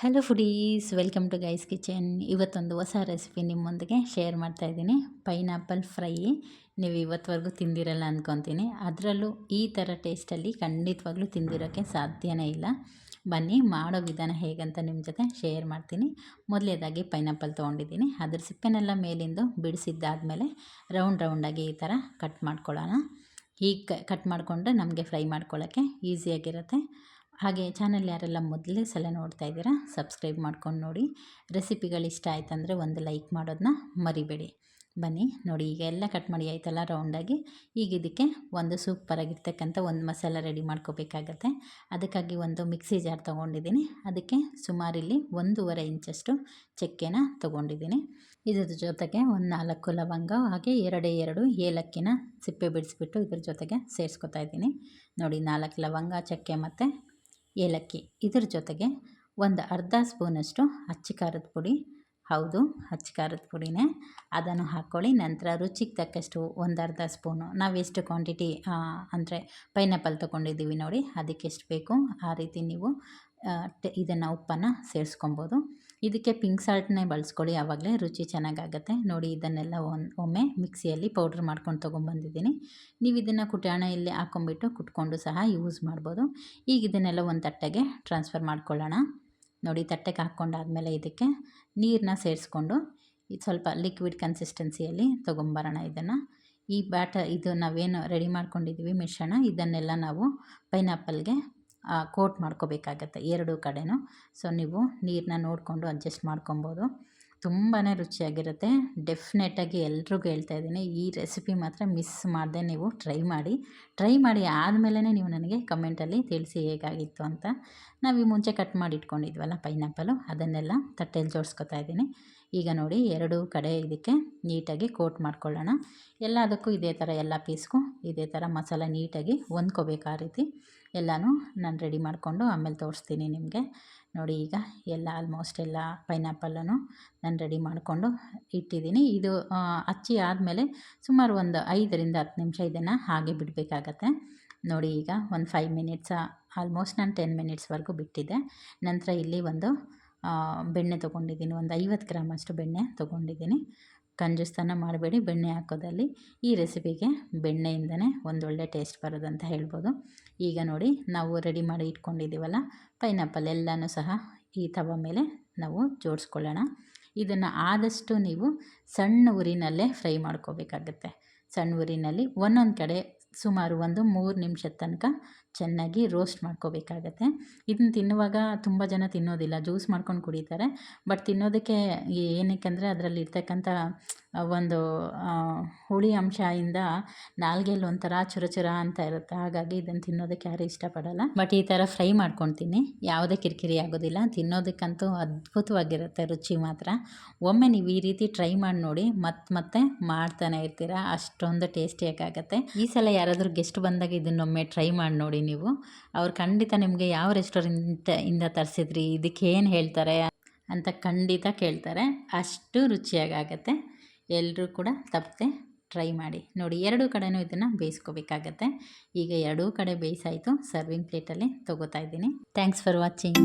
Hello foodies welcome to guys kitchen ಇವತ್ತೊಂದು ಹೊಸ recipe ನಿಮ್ಮೊಂದಿಗೆ ಶೇರ್ ಮಾಡ್ತಾ ಇದ್ದೀನಿ. ಪೈನಾಪಲ್ ಫ್ರೈ ನೀವು ಇವತ್ತವರೆಗೂ ತಿಂದಿರಲ್ಲ ಅಂದ್ಕೊತೀನಿ ಅದರಲ್ಲೂ ಈ ಥರ ಟೇಸ್ಟಲ್ಲಿ ಖಂಡಿತವಾಗ್ಲೂ ತಿಂದಿರೋಕ್ಕೆ ಸಾಧ್ಯನೇ ಇಲ್ಲ. ಬನ್ನಿ, ಮಾಡೋ ವಿಧಾನ ಹೇಗಂತ ನಿಮ್ಮ ಜೊತೆ ಶೇರ್ ಮಾಡ್ತೀನಿ. ಮೊದಲೇದಾಗಿ ಪೈನಾಪಲ್ ತೊಗೊಂಡಿದ್ದೀನಿ. ಅದ್ರ ಸಿಪ್ಪೆನೆಲ್ಲ ಮೇಲಿಂದು ಬಿಡಿಸಿದ್ದಾದಮೇಲೆ ರೌಂಡ್ ರೌಂಡಾಗಿ ಈ ಥರ ಕಟ್ ಮಾಡ್ಕೊಳ್ಳೋಣ. ಹೀಗೆ ಕಟ್ ಮಾಡಿಕೊಂಡ್ರೆ ನಮಗೆ ಫ್ರೈ ಮಾಡ್ಕೊಳ್ಳೋಕ್ಕೆ ಈಸಿಯಾಗಿರುತ್ತೆ ಹಾಗೆ ಚಾನಲ್ ಯಾರೆಲ್ಲ ಮೊದಲೇ ಸಲ ನೋಡ್ತಾ ಇದ್ದೀರಾ ಸಬ್ಸ್ಕ್ರೈಬ್ ಮಾಡ್ಕೊಂಡು ನೋಡಿ. ರೆಸಿಪಿಗಳು ಇಷ್ಟ ಆಯ್ತಂದರೆ ಒಂದು ಲೈಕ್ ಮಾಡೋದನ್ನ ಮರಿಬೇಡಿ. ಬನ್ನಿ, ನೋಡಿ ಈಗ ಎಲ್ಲ ಕಟ್ ಮಾಡಿ ಆಯ್ತಲ್ಲ ರೌಂಡಾಗಿ ಈಗ ಇದಕ್ಕೆ ಒಂದು ಸೂಪರಾಗಿರ್ತಕ್ಕಂಥ ಒಂದು ಮಸಾಲ ರೆಡಿ ಮಾಡ್ಕೋಬೇಕಾಗತ್ತೆ. ಅದಕ್ಕಾಗಿ ಒಂದು ಮಿಕ್ಸಿ ಜಾರ್ ತೊಗೊಂಡಿದ್ದೀನಿ. ಅದಕ್ಕೆ ಸುಮಾರಿಲ್ಲಿ ಒಂದೂವರೆ ಇಂಚಷ್ಟು ಚಕ್ಕೆನ ತೊಗೊಂಡಿದ್ದೀನಿ. ಇದ್ರ ಜೊತೆಗೆ ಒಂದು ನಾಲ್ಕು ಲವಂಗ, ಹಾಗೆ ಎರಡೇ ಎರಡು ಏಲಕ್ಕಿನ ಸಿಪ್ಪೆ ಬಿಡಿಸ್ಬಿಟ್ಟು ಇದ್ರ ಜೊತೆಗೆ ಸೇರಿಸ್ಕೊತಾ ಇದ್ದೀನಿ. ನೋಡಿ ನಾಲ್ಕು ಲವಂಗ, ಚಕ್ಕೆ ಮತ್ತು ಏಲಕ್ಕಿ. ಇದರ ಜೊತೆಗೆ ಒಂದು ಅರ್ಧ ಸ್ಪೂನಷ್ಟು ಅಚ್ಚ ಖಾರದ ಪುಡಿ. ಹೌದು ಅಚ್ಚ ಖಾರದ ಪುಡಿನೇ. ಅದನ್ನು ಹಾಕ್ಕೊಳ್ಳಿ. ನಂತರ ರುಚಿಗೆ ತಕ್ಕಷ್ಟು ಒಂದು ಅರ್ಧ ಸ್ಪೂನು. ನಾವು ಎಷ್ಟು ಕ್ವಾಂಟಿಟಿ ಅಂದರೆ ಪೈನಾಪಲ್ ತೊಗೊಂಡಿದ್ದೀವಿ ನೋಡಿ, ಅದಕ್ಕೆ ಎಷ್ಟು ಬೇಕು ಆ ರೀತಿ ನೀವು ಇದನ್ನು ಉಪ್ಪನ್ನು ಸೇರಿಸ್ಕೊಬೋದು. ಇದಕ್ಕೆ ಪಿಂಕ್ ಸಾಲ್ಟ್ನೇ ಬಳಸ್ಕೊಳ್ಳಿ ಆವಾಗಲೇ ರುಚಿ ಚೆನ್ನಾಗಾಗತ್ತೆ. ನೋಡಿ, ಇದನ್ನೆಲ್ಲ ಒಮ್ಮೆ ಮಿಕ್ಸಿಯಲ್ಲಿ ಪೌಡ್ರ್ ಮಾಡ್ಕೊಂಡು ತೊಗೊಂಬಂದಿದ್ದೀನಿ ನೀವು ಇದನ್ನು ಕುಟಾಣೆಯಲ್ಲಿ ಹಾಕೊಂಡ್ಬಿಟ್ಟು ಕುಟ್ಕೊಂಡು ಸಹ ಯೂಸ್ ಮಾಡ್ಬೋದು. ಈಗ ಇದನ್ನೆಲ್ಲ ಒಂದು ತಟ್ಟೆಗೆ ಟ್ರಾನ್ಸ್ಫರ್ ಮಾಡ್ಕೊಳ್ಳೋಣ. ನೋಡಿ, ತಟ್ಟೆಗೆ ಹಾಕ್ಕೊಂಡಾದಮೇಲೆ ಇದಕ್ಕೆ ನೀರನ್ನ ಸೇರಿಸ್ಕೊಂಡು ಇದು ಸ್ವಲ್ಪ ಲಿಕ್ವಿಡ್ ಕನ್ಸಿಸ್ಟೆನ್ಸಿಯಲ್ಲಿ ತೊಗೊಂಬರೋಣ ಇದನ್ನು. ಈ ಬ್ಯಾಟ, ಇದು ನಾವೇನು ರೆಡಿ ಮಾಡ್ಕೊಂಡಿದ್ದೀವಿ ಮಿಶ್ರಣ, ಇದನ್ನೆಲ್ಲ ನಾವು ಪೈನಾಪಲ್ಗೆ ಕೋಟ್ ಮಾಡ್ಕೋಬೇಕಾಗತ್ತೆ ಎರಡೂ ಕಡೆನೂ. ಸೊ ನೀವು ನೀರನ್ನ ನೋಡಿಕೊಂಡು ಅಡ್ಜಸ್ಟ್ ಮಾಡ್ಕೊಬೋದು. ತುಂಬಾ ರುಚಿಯಾಗಿರುತ್ತೆ. ಡೆಫಿನೆಟಾಗಿ ಎಲ್ರಿಗೂ ಹೇಳ್ತಾ ಇದ್ದೀನಿ, ಈ ರೆಸಿಪಿ ಮಾತ್ರ ಮಿಸ್ ಮಾಡದೆ ನೀವು ಟ್ರೈ ಮಾಡಿ. ಟ್ರೈ ಮಾಡಿ ಆದಮೇಲೆ ನೀವು ನನಗೆ ಕಮೆಂಟಲ್ಲಿ ತಿಳಿಸಿ ಹೇಗಾಗಿತ್ತು ಅಂತ. ನಾವು ಈ ಮುಂಚೆ ಕಟ್ ಮಾಡಿ ಇಟ್ಕೊಂಡಿದ್ವಲ್ಲ ಪೈನಾಪಲು ಅದನ್ನೆಲ್ಲ ತಟ್ಟೆಯಲ್ಲಿ ಜೋಡಿಸ್ಕೊತಾ ಇದ್ದೀನಿ. ಈಗ ನೋಡಿ, ಎರಡೂ ಕಡೆ ಇದಕ್ಕೆ ನೀಟಾಗಿ ಕೋಟ್ ಮಾಡ್ಕೊಳ್ಳೋಣ. ಎಲ್ಲದಕ್ಕೂ ಇದೇ ಥರ ಎಲ್ಲ ಪೀಸ್ಗೂ ಇದೇ ಥರ ಮಸಾಲ ನೀಟಾಗಿ ಹೊಂದ್ಕೋಬೇಕು ಆ ರೀತಿ. ಎಲ್ಲನೂ ನಾನು ರೆಡಿ ಮಾಡಿಕೊಂಡು ಆಮೇಲೆ ತೋರಿಸ್ತೀನಿ ನಿಮಗೆ. ನೋಡಿ ಈಗ ಎಲ್ಲ ಆಲ್ಮೋಸ್ಟ್ ಎಲ್ಲ ಪೈನಾಪಲ್ಲನ್ನು ನಾನು ರೆಡಿ ಮಾಡಿಕೊಂಡು ಇಟ್ಟಿದ್ದೀನಿ. ಇದು ಹಚ್ಚಿ ಆದಮೇಲೆ ಸುಮಾರು ಒಂದು ಐದರಿಂದ ಹತ್ತು ನಿಮಿಷ ಇದನ್ನು ಹಾಗೆ ಬಿಡಬೇಕಾಗತ್ತೆ. ನೋಡಿ ಈಗ ಒಂದು ಫೈವ್ ಮಿನಿಟ್ಸ ಆಲ್ಮೋಸ್ಟ್ ನಾನು ಟೆನ್ ಮಿನಿಟ್ಸ್ವರೆಗೂ ಬಿಟ್ಟಿದ್ದೆ ನಂತರ ಇಲ್ಲಿ ಒಂದು ಬೆಣ್ಣೆ ತೊಗೊಂಡಿದ್ದೀನಿ. ಒಂದು ಐವತ್ತು ಗ್ರಾಮ್ ಅಷ್ಟು ಬೆಣ್ಣೆ ತೊಗೊಂಡಿದ್ದೀನಿ. ಕಂಜುಸ್ತನ ಮಾಡಬೇಡಿ, ಬೆಣ್ಣೆ ಹಾಕೋದಲ್ಲಿ. ಈ ರೆಸಿಪಿಗೆ ಬೆಣ್ಣೆಯಿಂದನೇ ಒಂದೊಳ್ಳೆ ಟೇಸ್ಟ್ ಬರೋದಂತ ಹೇಳ್ಬೋದು. ಈಗ ನೋಡಿ, ನಾವು ರೆಡಿ ಮಾಡಿ ಇಟ್ಕೊಂಡಿದ್ದೀವಲ್ಲ, ಪೈನಾಪಲ್ ಎಲ್ಲನೂ ಸಹ ಈ ತವ ಮೇಲೆ ನಾವು ಜೋಡಿಸ್ಕೊಳ್ಳೋಣ. ಇದನ್ನು ಆದಷ್ಟು ನೀವು ಸಣ್ಣ ಉರಿನಲ್ಲೇ ಫ್ರೈ ಮಾಡ್ಕೋಬೇಕಾಗತ್ತೆ. ಸಣ್ಣ ಉರಿನಲ್ಲಿ ಒಂದೊಂದು ಕಡೆ ಸುಮಾರು ಒಂದು ಮೂರು ನಿಮಿಷದ ತನಕ ಚೆನ್ನಾಗಿ ರೋಸ್ಟ್ ಮಾಡ್ಕೋಬೇಕಾಗತ್ತೆ. ಇದನ್ನು ತಿನ್ನುವಾಗ ತುಂಬ ಜನ ತಿನ್ನೋದಿಲ್ಲ, ಜ್ಯೂಸ್ ಮಾಡ್ಕೊಂಡು ಕುಡಿತಾರೆ. ಬಟ್ ತಿನ್ನೋದಕ್ಕೆ ಏನಕ್ಕೆ ಅಂದರೆ ಅದರಲ್ಲಿ ಇರ್ತಕ್ಕಂಥ ಒಂದು ಹುಳಿ ಅಂಶದಿಂದ ನಾಲ್ಗೆಯಲ್ಲಿ ಒಂಥರ ಚುರ ಅಂತ ಇರುತ್ತೆ. ಹಾಗಾಗಿ ಇದನ್ನು ತಿನ್ನೋದಕ್ಕೆ ಯಾರೂ ಇಷ್ಟಪಡಲ್ಲ. ಬಟ್ ಈ ಥರ ಫ್ರೈ ಮಾಡ್ಕೊತೀನಿ. ಯಾವುದೇ ಕಿರಿಕಿರಿ ಆಗೋದಿಲ್ಲ. ತಿನ್ನೋದಕ್ಕಂತೂ ಅದ್ಭುತವಾಗಿರುತ್ತೆ ರುಚಿ ಮಾತ್ರ. ಒಮ್ಮೆ ನೀವು ಈ ರೀತಿ ಟ್ರೈ ಮಾಡಿ ನೋಡಿ ಮತ್ತೆ ಮತ್ತೆ ಮಾಡ್ತಾನೆ ಇರ್ತೀರ. ಅಷ್ಟೊಂದು ಟೇಸ್ಟಿಯಾಗತ್ತೆ ಈ ಸಲ ಯಾರಾದರೂ ಗೆಸ್ಟ್ ಬಂದಾಗ ಇದನ್ನೊಮ್ಮೆ ಟ್ರೈ ಮಾಡಿ ನೋಡಿ. ನೀವು. ಅವ್ರು ಖಂಡಿತ ನಿಮಗೆ ಯಾವ ರೆಸ್ಟೋರೆಂಟ್ ಇಂದ ತರಿಸಿದ್ರಿ, ಇದಕ್ಕೆ ಏನು ಹೇಳ್ತಾರೆ ಅಂತ ಖಂಡಿತ ಕೇಳ್ತಾರೆ. ಅಷ್ಟು ರುಚಿಯಾಗತ್ತೆ ಎಲ್ಲರೂ ಕೂಡ ತಪ್ಪದೆ ಟ್ರೈ ಮಾಡಿ. ನೋಡಿ, ಎರಡೂ ಕಡೆನೂ ಇದನ್ನು ಬೇಯಿಸ್ಕೋಬೇಕಾಗತ್ತೆ. ಈಗ ಎರಡೂ ಕಡೆ ಬೇಯಿಸಾಯಿತು. ಸರ್ವಿಂಗ್ ಪ್ಲೇಟಲ್ಲಿ ತೊಗೋತಾ ಇದ್ದೀನಿ. Thanks for watching